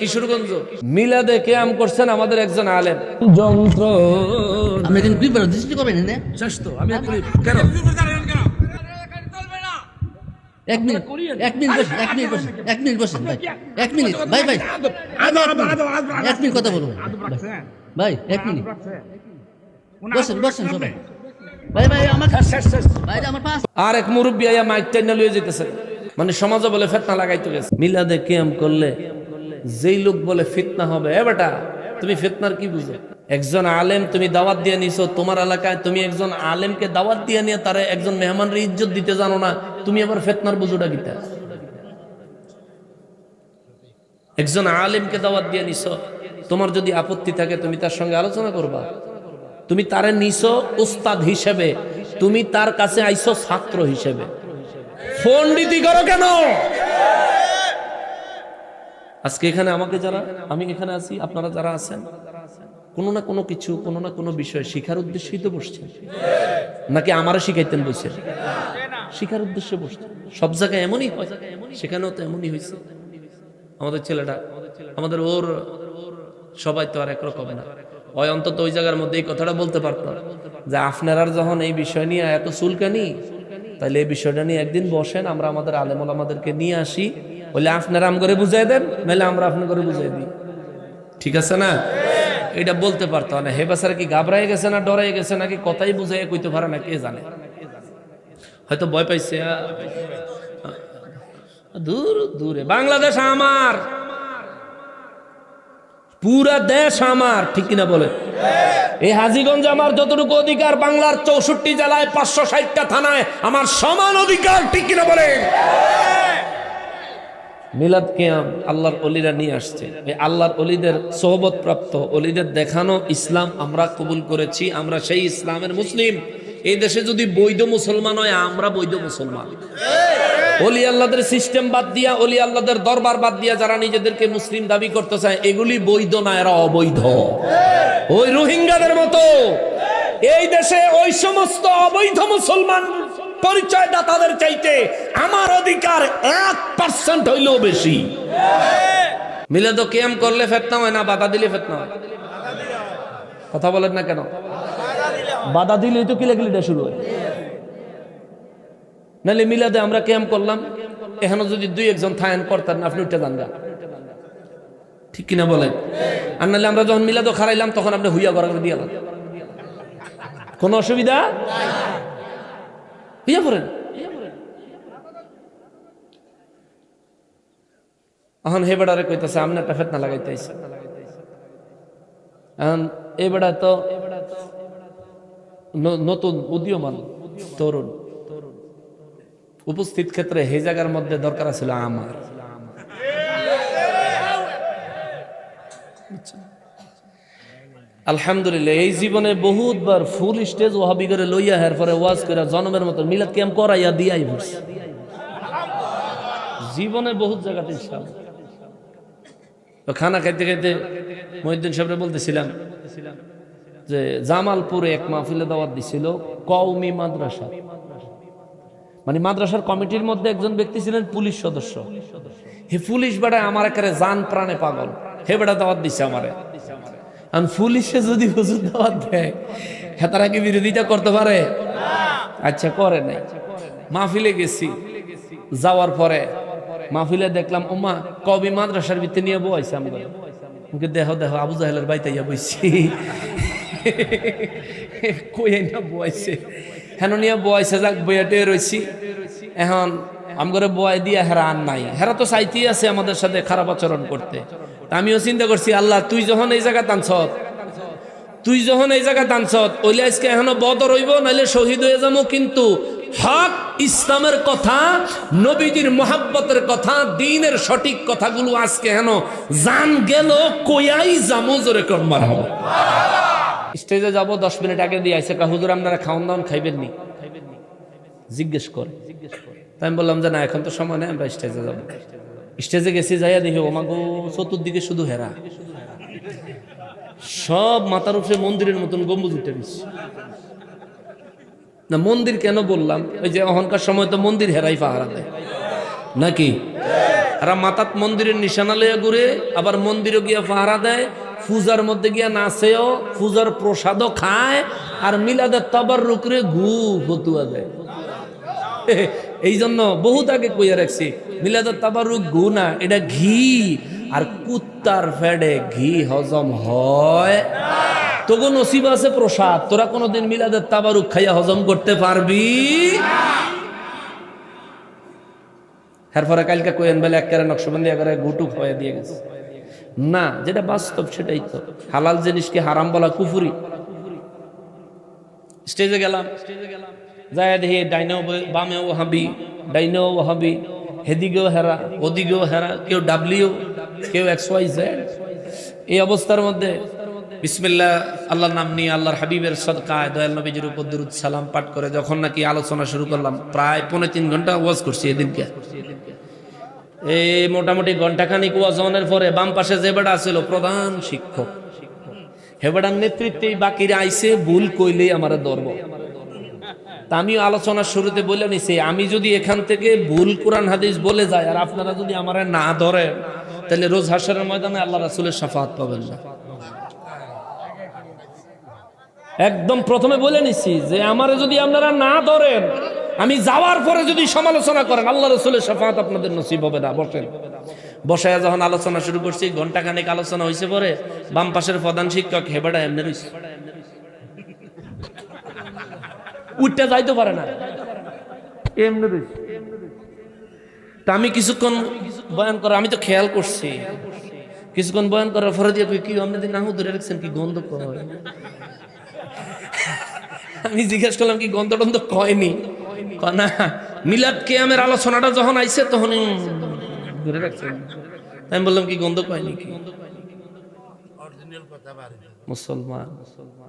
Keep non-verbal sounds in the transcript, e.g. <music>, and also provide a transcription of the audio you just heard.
কিশোরগঞ্জ। মিলাদে কেয়াম করছেন আমাদের একজন আলেম। যন্ত্র। ক্লিপ দৃষ্টি করবেন না শেষ তো আমি আর কেন? এক মিনিট এক মিনিট বসেন এক মিনিট বসেন এক মিনিট বসেন ভাই। এক মিনিট ভাই ভাই। এক মিনিট কথা বলব ভাই। এক মিনিট। বসেন বসেন সবাই। ভাই ভাই আমার ভাই আমার পাশ আর এক মুরব্বী আয়া মাইক টেনে লয়ে যেতেছে মানে সমাজে বলে ফেতনা লাগাইতে গেছে। মিলাদে কেয়াম করলে যেই লোক বলে ফিতনা হবে, এ বেটা, তুমি ফিতনার কি বুঝো? একজন আলেম তুমি দাওয়াত দিয়ে নিছো, তোমার এলাকায় তুমি একজন আলেমকে দাওয়াত দিয়ে নিয়ে তারা একজন মেহমানের ইজ্জত দিতে জানো না, তুমি আবার ফেতনার বুঝোটা গীতা একজন আলেমকে দাওয়াত দিয়ে নিছো, তোমার যদি আপত্তি থাকে তুমি তার সঙ্গে আলোচনা করবা। তুমি তারে নিছো উস্তাদ হিসেবে, তুমি তার কাছে আইছো ছাত্র হিসেবে। পণ্ডিতি করো কেন? আজকে এখানে আমাকে যারা, আমি এখানে আছি, আপনারা যারা আছেন, কোনো না কোনো কিছু, কোনো না কোনো বিষয় শিখার উদ্দেশ্যেই তো বসছেন। নাকি আমারও শিখাইতেন বসে শিখার উদ্দেশ্যে বসছেন। সব জায়গায় এমনই সেখানেও তো এমনই হয়েছে। আমাদের ছেলেটা, আমাদের ওর, সবাই তো আর একরকম না। ওই অন্তত ওই জায়গার মধ্যে এই কথাটা বলতে পারতো যে আপনারা যখন এই বিষয় নিয়ে এত চুলকানি তাহলে এই বিষয়টা নিয়ে একদিন বসেন, আমরা আমাদের আলেমল আমাদেরকে নিয়ে আসি বলে আপনারা আম করে বুঝাই দেন, নাহলে আমরা আপনার করে বুঝাই দিই। ঠিক আছে না? এটা বলতে পারতো না। হে বাসারা কি ঘাবড়াই গেছে না ডরাই গেছে নাকি কথাই বুঝাই কইতে পারে না, কে জানে? হয়তো ভয় পাইছে দূর, দূরে। বাংলাদেশ আমার। পুরা দেশ আমার। ঠিক কিনা বলে? এই হাজিগঞ্জ আমার যতটুকু অধিকার, বাংলার চৌষট্টি জেলায় পাঁচশো ষাটটা থানায় আমার সমান অধিকার, ঠিক কিনা বলে? মিলাদ কিয়াম আল্লাহর অলিরা নিয়ে আসছে। এই আল্লাহর অলিদের প্রাপ্ত অলিদের দেখানো ইসলাম আমরা কবুল করেছি, আমরা সেই ইসলামের মুসলিম। এই দেশে যদি বৈধ মুসলমান হয়, আমরা বৈধ মুসলমান। অলি আল্লাহদের সিস্টেম বাদ দিয়া, অলি আল্লাহদের দরবার বাদ দিয়া যারা নিজেদেরকে মুসলিম দাবি করতে চায়, এগুলি বৈধ না, এরা অবৈধ। ওই রোহিঙ্গাদের মতো। এই দেশে ওই সমস্ত অবৈধ মুসলমান পরিচয়দাতাদের চাইতে আমার অধিকার পার্সেন্ট হইলেও বেশি। মিলে তো কেম করলে ফেতনা হয় না বাধা দিলে ফেতনা হয়। কথা বলেন না কেন? বাধা দিলেই তো কিলাকিলিটা শুরু হয়। নাহলে মিলাদে আমরা ক্যাম্প করলাম এখানে যদি দুই একজন থাকেন করতেন না, আপনি উঠে যান। ঠিক কিনা বলেন? আর নাহলে আমরা যখন মিলাদও খারাইলাম তখন আপনি হুইয়া করা করে দিয়ে। কোনো অসুবিধা? হুইয়া পড়েন? এখন হে বেড়ারে কইতেছে আপনি একটা ফেতনা লাগাইতেছে এখন এই বেড়া তো নতুন উদীয়মান তরুণ। উপস্থিত ক্ষেত্রে হে জায়গার মধ্যে দরকার ছিল আমার। আলহামদুলিল্লাহ, এই জীবনে বহুতবার ফুল স্টেজ ওহাবি করে লইয়া হের পরে ওয়াজ করে জন্মের মতো মিলাদ কেম করাইয়া দিয়াই জীবনে বহুত জায়গাতে ইনশাল তো খানা খাইতে খাইতে মহিউদ্দিন সাহেবরে বলতেছিলাম যে, জামালপুরে এক মাহফিলে দাওয়াত দিছিল কওমি মাদ্রাসা। মানে মাদ্রাসার কমিটির মধ্যে একজন ব্যক্তি ছিলেন পুলিশ সদস্য। হে পুলিশ বেড়ায় আমার একেবারে জান প্রাণে পাগল। হে বেড়া দাওয়াত দিছে আমারে। আর পুলিশে যদি হুজুর দাওয়াত দেয় হ্যাঁ তারা কি বিরোধিতা করতে পারে? আচ্ছা করে নাই। মাহফিলে গেছি। যাওয়ার পরে মাহফিলে দেখলাম ওমা কবি মাদ্রাসার ভিতরে নিয়ে বইছে আমি দেহ দেহ, আবু জাহেলের বাইতাইয়া বইছি। <laughs> কই না বইছে হেন নিয়ে বয়সে যাক বইয়াটে রয়েছি এখন আমগরে বয় দিয়ে হেরা আর নাই। হেরা তো চাইতেই আছে আমাদের সাথে খারাপ আচরণ করতে। তা আমিও চিন্তা করছি, আল্লাহ, তুই যখন এই জায়গা টানছত তুই যখন এই জায়গা টানছত ওইলে আজকে এখনও বদর হইব, নাইলে শহীদ হয়ে যাব কিন্তু হক ইসলামের কথা, নবীজির মোহাব্বতের কথা, দিনের সঠিক কথাগুলো আজকে হেন জান গেল কোয়াই জামো জোরে কর্মার হবে। স্টেজে যাব, দশ মিনিট আগে দিয়ে কা হুজুর, আপনারা খাওয়ান দাওয়ান খাইবেন নি? জিজ্ঞেস করে। তাই আমি বললাম যে, না, এখন তো সময় নেই, আমরা স্টেজে যাব। স্টেজে গেছি, যাইয়া দেখি, ওমাগো, চতুর্দিকে শুধু হেরা। সব মাথার উপরে মন্দিরের মতন গম্বুজ উঠে দিচ্ছে না মন্দির কেন বললাম? ওই যে অহংকার সময় তো মন্দির হেরাই পাহারা দেয়। নাকি? এরা মাতাত মন্দিরের নিশানা লইয়া ঘুরে আবার মন্দিরে গিয়া পাহারা দেয়, পূজার মধ্যে গিয়া নাচেও, পূজার প্রসাদও খায় আর মিলাদের তাবার রুকরে ঘু ফতুয়া দেয়। <laughs> এই জন্য বহুত আগে কইয়া রাখছি, মিলাদের তাবারুক ঘু না, এটা ঘি। আর কুত্তার ফেডে ঘি হজম হয় তোগো নসিব আছে প্রসাদ, তোরা কোনোদিন মিলাদের তাবারুক খাইয়া হজম করতে পারবি? এরপরে কালকে কইেন বেলে একেবারে নকশবন্দি একেবারে গুটু হয়ে দিয়ে গেছে। না, যেটা বাস্তব সেটাই তো। হালাল জিনিসকে হারাম বলা কুফুরি। স্টেজে গেলাম। যায় দেখি ডাইনেও বামেও হাবি ডাইনেও হাবি হেদিকেও হেরা ওদিকেও হেরা, কেউ ডাবলিও কেউ এক্স ওয়াই জেড এই অবস্থার মধ্যে বিসমিল্লাহ, আল্লাহর নাম নিয়ে আল্লাহর হাবিবের সদকায় দয়াল নবীজির উপর দুরুদ সালাম পাঠ করে যখন নাকি আলোচনা শুরু করলাম, প্রায় পৌনে তিন ঘণ্টা ওয়াজ করছি এদিনকে। এই মোটামুটি ঘন্টাখানিক ওয়াজনের পরে বাম পাশে যে বেড়া ছিল, প্রধান শিক্ষক। হেবেডার নেতৃত্বেই বাকিরা আইসে ভুল কইলেই আমার ধরব। তা আমিও আলোচনার শুরুতে বলে নিছি, আমি যদি এখান থেকে ভুল কোরআন হাদিস বলে যাই, আর আপনারা যদি আমার না ধরেন, তাহলে রোজ হাসারের ময়দানে আল্লাহ রাসুলের সাফাত পাবেন না। একদম প্রথমে বলে নিছি যে আমারে যদি আপনারা না ধরেন, আমি যাওয়ার পরে যদি সমালোচনা করেন, আল্লাহ রসুলের সাফাত আপনাদের নসিব হবে না, বসেন। বসায় যখন আলোচনা শুরু করছি ঘণ্টা খানেক আলোচনা হয়েছে পরে বাম পাশের প্রধান শিক্ষক হেবাডা এমনি রইছে। উঠতে যাইতে পারে না। এমনি রইছে। তা আমি কিছুক্ষণ বয়ান করা আমি তো খেয়াল করছি। কিছুক্ষণ বয়ান করার পরে দিয়ে কি নাহু ধরে রাখছেন, কি গন্ধ আমি জিজ্ঞেস করলাম কি গন্ধ টন্ধ কয়নি? কয় না মিলাদ কেয়ামের আলোচনাটা যখন আইছে তখন ধরে রাখছে। আমি বললাম কি গন্ধ কয়নি কি? মুসলমান মুসলমান।